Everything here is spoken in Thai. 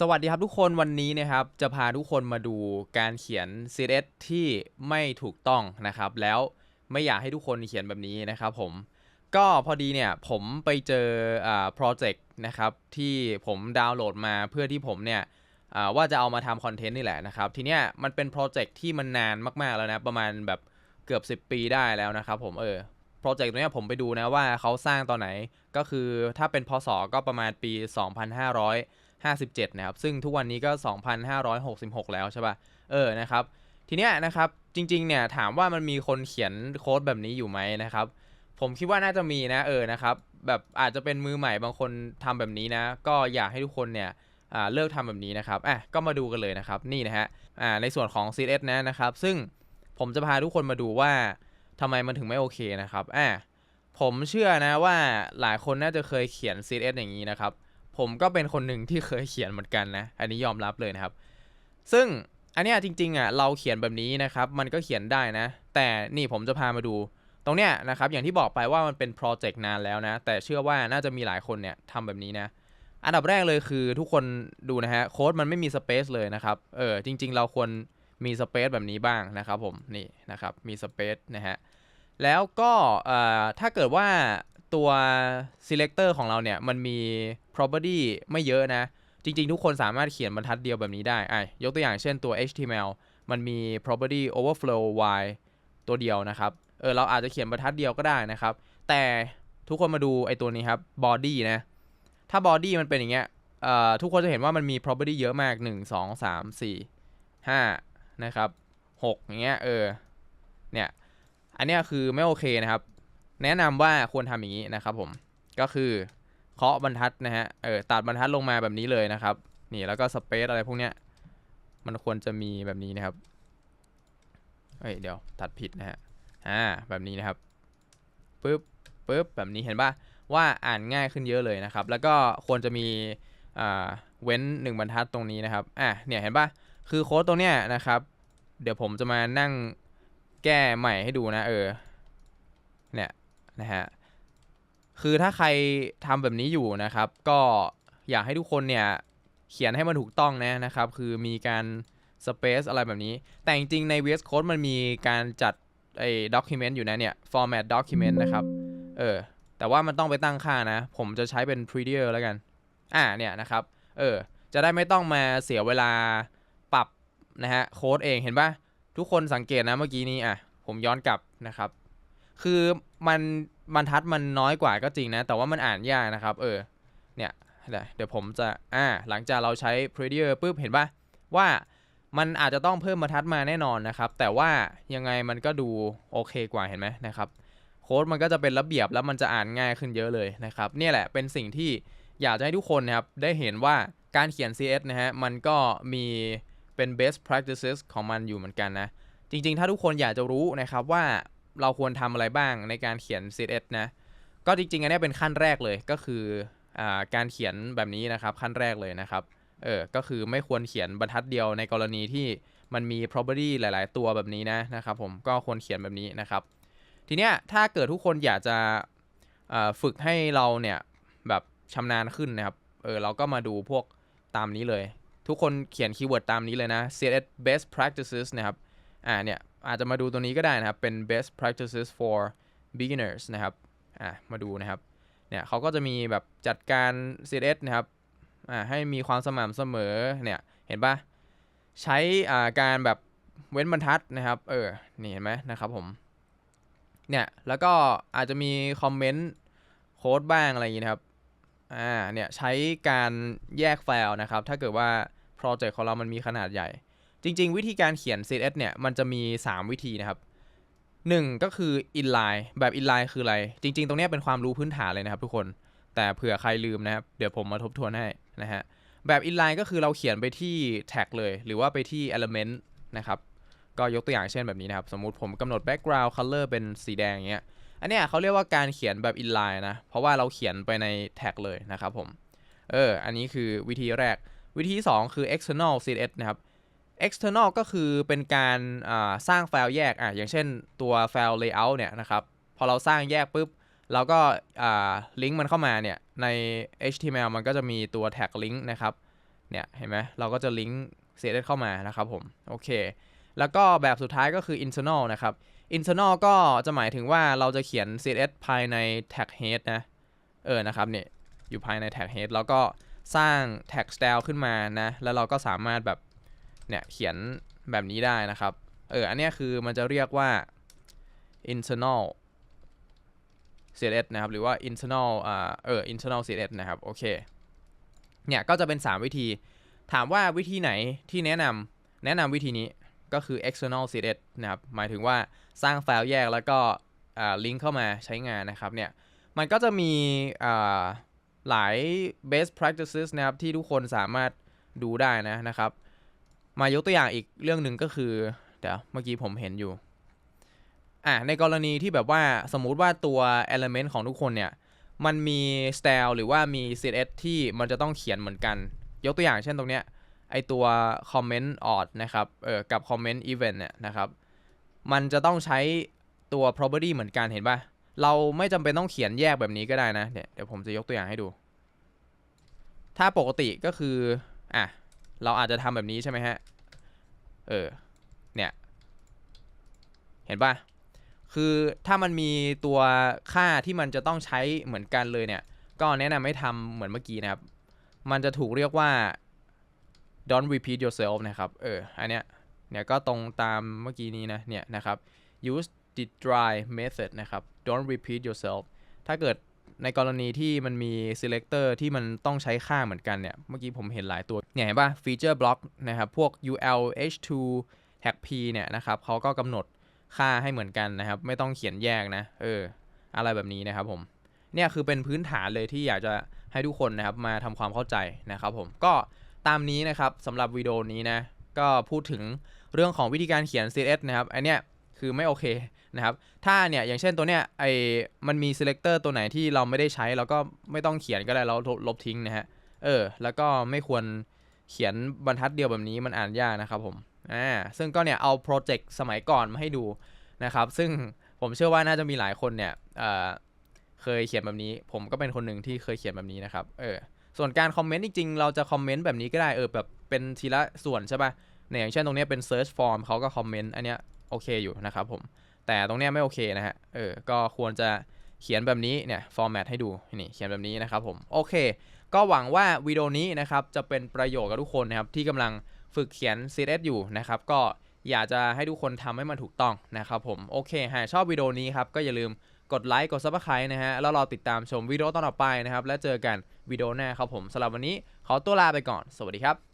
สวัสดีครับทุกคนวันนี้นะครับจะพาทุกคนมาดูการเขียน CSS ที่ไม่ถูกต้องนะครับ แล้วไม่อยากให้ทุกคนเขียนแบบนี้นะครับผมก็พอดีเนี่ยผมไปเจออ่าโปรเจกต์นะครับที่ผมดาวน์โหลดมาเพื่อที่ผมเนี่ยอ่าว่าจะเอามาทำคอนเทนต์นี่แหละนะครับ ทีเนี้ยมันเป็นโปรเจกต์ที่มันนานมากๆแล้วนะ ประมาณแบบเกือบ 10 ปีได้แล้วนะครับผมเออโปรเจกต์ตัวเนี้ยผมไปดูนะว่าเขาสร้างตอนไหนก็คือถ้าเป็นพศก็ประมาณปี 2500 57นะครับซึ่งทุกวันนี้ก็ 2,566 แล้วใช่ป่ะเออนะครับทีเนี้ยนะครับจริงๆเนี่ยถามว่ามันมีคนเขียนโค้ดแบบนี้อยู่ไหมนะครับผมคิดว่าน่าจะมีนะเออนะครับแบบอาจจะเป็นมือใหม่บางคนทำแบบนี้นะ ก็อยากให้ทุกคนเนี่ยอ่าเลิกทำแบบนี้นะครับอะก็มาดูกันเลยนะครับนี่นะฮะอ่าในส่วนของ CSS นะนะครับซึ่งผมจะพาทุกคนมาดูว่าทำไมมันถึงไม่โอเคนะครับอะผมเชื่อนะว่าหลายคนน่าจะเคยเขียน CSS อย่างนี้นะครับ ผมก็เป็นคนหนึ่งที่เคยเขียนเหมือนกันนะ อันนี้ยอมรับเลยนะครับ ซึ่งอันเนี้ยจริงๆอะเราเขียนแบบนี้นะครับ มันก็เขียนได้นะ แต่นี่ผมจะพามาดู ตรงเนี้ยนะครับ อย่างที่บอกไปว่ามันเป็นโปรเจกต์นานแล้วนะ แต่เชื่อว่าน่าจะมีหลายคนเนี่ยทำแบบนี้นะ อันดับแรกเลยคือทุกคนดูนะฮะโค้ดมันไม่มีสเปซเลยนะครับ เออจริง ๆ เราควรมีสเปซแบบนี้บ้างนะครับผมนี่นะครับมีสเปซนะฮะแล้วก็เอ่อถ้าเกิดว่าตัว selector ของเราเนี่ยมันมี property ไม่เยอะนะ จริง ๆ ทุกคนสามารถเขียนบรรทัดเดียวแบบนี้ได้อะยกตัวอย่างเช่นตัว HTML มันมี property overflow y ตัวเดียวนะครับ เออ เราอาจจะเขียนบรรทัดเดียวก็ได้นะครับ แต่ทุกคนมาดูไอ้ตัวนี้ครับ body นะ ถ้า body มันเป็นอย่างเงี้ย เอ่อ ทุกคนจะเห็นว่ามันมี property เยอะมาก 1 2 3 4 5 นะครับ 6 อย่างเงี้ย เออ เนี่ย อันเนี้ยคือไม่โอเคนะครับ แนะนำว่าควรทำอย่างนี้นะครับผม ก็คือ เคาะบรรทัดนะฮะ เออตัดบรรทัดลงมาแบบนี้เลยนะครับ นี่แล้วก็สเปซอะไรพวกเนี้ย มันควรจะมีแบบนี้นะครับ เอ้ยเดี๋ยวตัดผิดนะฮะ อ่าแบบนี้นะครับ ปึ๊บปึ๊บแบบนี้เห็นป่ะว่าอ่านง่ายขึ้นเยอะเลยนะครับ แล้วก็ควรจะมีอ่าเว้นหนึ่งบรรทัดตรงนี้นะครับ อะ เนี่ยเห็นป่ะคือโค้ดตรงเนี้ยนะครับ เดี๋ยวผมจะมานั่งแก้ใหม่ให้ดูนะ เออ เนี่ยนะฮะ คือถ้าใครทำแบบนี้อยู่นะครับ ก็อยากให้ทุกคนเนี่ยเขียนให้มันถูกต้องนะนะครับ คือมีการ space อะไรแบบนี้ แต่จริงๆใน VS Code มันมีการจัดไอ้ document อยู่นะเนี่ย format document นะครับ เออ แต่ว่ามันต้องไปตั้งค่านะ ผมจะใช้เป็น prettier แล้วกัน อ่า เนี่ยนะครับ เออ จะได้ไม่ต้องมาเสียเวลาปรับนะฮะโค้ดเองเห็นปะทุกคนสังเกตนะเมื่อกี้นี้อะ ผมย้อนกลับนะครับ คือมัน บรรทัดมันน้อยกว่าก็จริงนะ แต่ว่ามันอ่านยากนะครับ เออ เนี่ย เดี๋ยวผมจะ อ่า หลังจากเราใช้ prettier ปุ๊บ เห็นปะว่ามันอาจจะต้องเพิ่มบรรทัดมาแน่นอนนะครับ แต่ว่ายังไงมันก็ดูโอเคกว่าเห็นไหมนะครับ โค้ดมันก็จะเป็นระเบียบแล้วมันจะอ่านง่ายขึ้นเยอะเลยนะครับ เนี่ยแหละเป็นสิ่งที่อยากจะให้ทุกคนนะครับ ได้เห็นว่าการเขียน CS นะฮะ มันก็มีเป็น best practices ของมันอยู่เหมือนกันนะ จริงๆ ถ้าทุกคนอยากจะรู้นะครับว่า เราควรทำอะไรบ้างในการเขียน CSS นะ ก็จริงๆ อันนี้เป็นขั้นแรกเลยก็คืออาการเขียนแบบนี้นะครับขั้นแรกเลยนะครับเออก็คือไม่ควรเขียนบรรทัดเดียวในกรณีที่มันมี property หลาย ๆ ตัวแบบนี้นะนะครับผมก็ควรเขียนแบบนี้นะครับ ทีเนี้ยถ้าเกิดทุกคนอยากจะอ่าฝึกให้เราเนี่ยแบบชำนาญขึ้นนะครับเออเราก็มาดูพวกตามนี้เลย ทุกคนเขียนคีย์เวิร์ดตามนี้เลยนะ CSS best practices นะครับอ่าเนี่ย อาจจะมาดูตัวนี้ก็ได้นะครับ เป็น best practices for beginners นะครับอ่ามาดูนะครับเนี่ยเขาก็จะมีแบบจัดการ CSS นะครับอ่าให้มีความสม่ำเสมอเนี่ยเห็นปะใช้อ่าการแบบเว้นบรรทัดนะครับเออนี่เห็นไหมนะครับผมเนี่ยแล้วก็อาจจะมีคอมเมนต์โค้ดบ้างอะไรอย่างนี้นะครับอ่าเนี่ยใช้การแยกไฟล์นะครับ ถ้าเกิดว่าโปรเจกต์ของเรามันมีขนาดใหญ่ จริง ๆ วิธีการเขียน CSS เนี่ย มันจะมี 3 วิธีนะครับ 1 ก็คือ inline แบบ inline คืออะไร จริง ๆ ตรงเนี้ยเป็นความรู้พื้นฐานเลยนะครับทุกคน แต่เผื่อใครลืมนะครับ เดี๋ยวผมมาทบทวนให้นะฮะ แบบ inline ก็คือเราเขียนไปที่ tag เลย หรือว่าไปที่ element นะครับ ก็ยกตัวอย่างเช่นแบบนี้นะครับ สมมุติผมกำหนด background color เป็นสีแดงอย่างเงี้ย อันเนี้ยเขาเรียกว่าการเขียนแบบ inline นะ เพราะว่าเราเขียนไปใน tag เลยนะครับผม เออ อันนี้คือวิธีแรก วิธีที่สองคือ external CSS นะครับ external ก็คือเป็นการสร้างไฟล์แยกอะอย่างเช่นตัวไฟล์ layout เนี่ยนะครับ พอเราสร้างแยกปุ๊บเราก็ลิงก์มันเข้ามาเนี่ยใน HTML มันก็จะมีตัว tag link นะครับเนี่ยเห็นไหมเราก็จะลิงก์ CSS เข้ามานะครับผมโอเค แล้วก็แบบสุดท้ายก็คือ internal นะครับ internal ก็จะหมายถึงว่าเราจะเขียน CSS ภายใน tag head นะเออนะครับเนี่ยอยู่ภายใน tag head แล้วก็สร้าง tag style ขึ้นมานะแล้วเราก็สามารถแบบ เนี่ยเขียนแบบนี้ได้นะครับ เออ อันนี้คือมันจะเรียกว่า internal CSS นะครับ หรือว่า internal อ่าเออ internal CSS นะครับ โอเค เนี่ย ก็จะเป็น 3 วิธี ถามว่าวิธีไหนที่แนะนำแนะนำวิธีนี้ก็คือ external CSS นะครับ หมายถึงว่าสร้างไฟล์แยกแล้วก็ลิงก์เข้ามาใช้งานนะครับ เนี่ย มันก็จะมีหลาย best practices นะครับ ที่ทุกคนสามารถดูได้นะนะครับ มายกตัวอย่างอีกเรื่องหนึ่งก็คือ เดี๋ยวเมื่อกี้ผมเห็นอยู่ อะในกรณีที่แบบว่าสมมุติว่าตัว element ของทุกคนเนี่ย มันมี style หรือว่ามี CSS ที่มันจะต้องเขียนเหมือนกัน ยกตัวอย่างเช่นตรงเนี้ยไอตัว comment odd นะครับ เออกับ comment event เนี่ยนะครับ มันจะต้องใช้ตัว property เหมือนกันเห็นปะเราไม่จำเป็นต้องเขียนแยกแบบนี้ก็ได้นะ เดี๋ยวเดี๋ยวผมจะยกตัวอย่างให้ดู ถ้าปกติก็คือ อะ เราอาจจะทำแบบนี้ใช่ไหมฮะ เออ เนี่ย เห็นปะคือถ้ามันมีตัวค่าที่มันจะต้องใช้เหมือนกันเลยเนี่ย ก็แนะนำให้ทำเหมือนเมื่อกี้นะครับ มันจะถูกเรียกว่า don't repeat yourself นะครับ เออ อันเนี้ย เนี่ยก็ตรงตามเมื่อกี้นี้นะ เนี่ยนะครับ use the dry method นะครับ don't repeat yourself ถ้าเกิด ในกรณีที่มันมี selector ที่มันต้องใช้ค่าเหมือนกันเนี่ย เมื่อกี้ผมเห็นหลายตัว เนี่ยเห็นป่ะ feature block นะครับ พวก ul h2 tag p เนี่ยนะครับเขาก็กำหนดค่าให้เหมือนกันนะครับ ไม่ต้องเขียนแยกนะ เออ อะไรแบบนี้นะครับผม เนี่ยคือเป็นพื้นฐานเลยที่อยากจะให้ทุกคนนะครับมาทำความเข้าใจนะครับผม ก็ตามนี้นะครับสำหรับวิดีโอนี้นะ ก็พูดถึงเรื่องของวิธีการเขียน CSS นะครับ อันเนี้ย คือไม่โอเคนะครับถ้าเนี่ยอย่างเช่นตัวเนี้ยไอมันมี selector ตัวไหนที่เราไม่ได้ใช้เราก็ไม่ต้องเขียนก็ได้เราลบทิ้งนะฮะเออแล้วก็ไม่ควรเขียนบรรทัดเดียวแบบนี้มันอ่านยากนะครับผมอ่าซึ่งก็เนี่ยเอาโปรเจกต์สมัยก่อนมาให้ดูนะครับซึ่งผมเชื่อว่าน่าจะมีหลายคนเนี่ยเเคยเขียนแบบนี้ ผมก็เป็นคนหนึ่งที่เคยเขียนแบบนี้นะครับเออส่วนการคอมเมนต์จริงๆเราจะคอมเมนต์แบบนี้ก็ได้เออแบบเป็นทีละส่วนใช่ปะ่ะเนี่ยอย่างเช่นตรงนี้เป็น search form เขาก็คอมเมนต์อันเนี้ย โอเคอยู่นะครับผม แต่ตรงเนี้ยไม่โอเคนะฮะ เออ ก็ควรจะเขียนแบบนี้เนี่ย format ให้ดู นี่เขียนแบบนี้นะครับผม โอเค ก็หวังว่าวิดีโอนี้นะครับจะเป็นประโยชน์กับทุกคนนะครับที่กำลังฝึกเขียน CSS อยู่นะครับ ก็อยากจะให้ทุกคนทำให้มันถูกต้องนะครับผม โอเค หากชอบวิดีโอนี้ครับก็อย่าลืมกดไลค์ กด Subscribe นะฮะ แล้วรอติดตามชมวิดีโอต่อไปนะครับ แล้วเจอกันวิดีโอหน้าครับผมสำหรับวันนี้ขอตัวลาไปก่อน สวัสดีครับ